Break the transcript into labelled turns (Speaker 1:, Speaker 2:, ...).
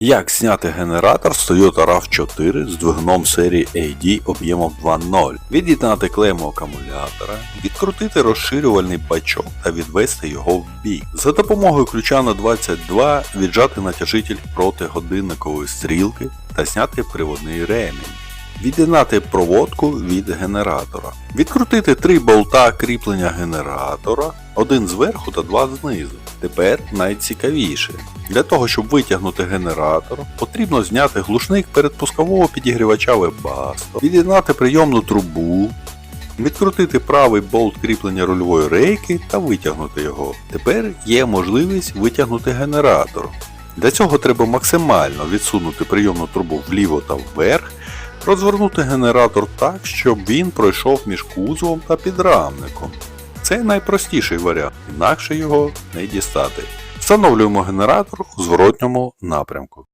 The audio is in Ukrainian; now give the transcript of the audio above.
Speaker 1: Як зняти генератор з Toyota RAV4 з двигуном серії AD об'ємом 2.0, від'єднати клему акумулятора, відкрутити розширювальний бачок та відвести його в бік. За допомогою ключа на 22 віджати натяжитель проти годинникової стрілки та зняти приводний ремінь. Від'єднати проводку від генератора. Відкрутити три болта кріплення генератора, один зверху та два знизу. Тепер найцікавіше. Для того, щоб витягнути генератор, потрібно зняти глушник передпускового підігрівача Webasto, від'єднати прийомну трубу, відкрутити правий болт кріплення рульової рейки та витягнути його. Тепер є можливість витягнути генератор. Для цього треба максимально відсунути прийомну трубу вліво та вверх, розвернути генератор так, щоб він пройшов між кузовом та підрамником. Це найпростіший варіант, інакше його не дістати. Встановлюємо генератор у зворотньому напрямку.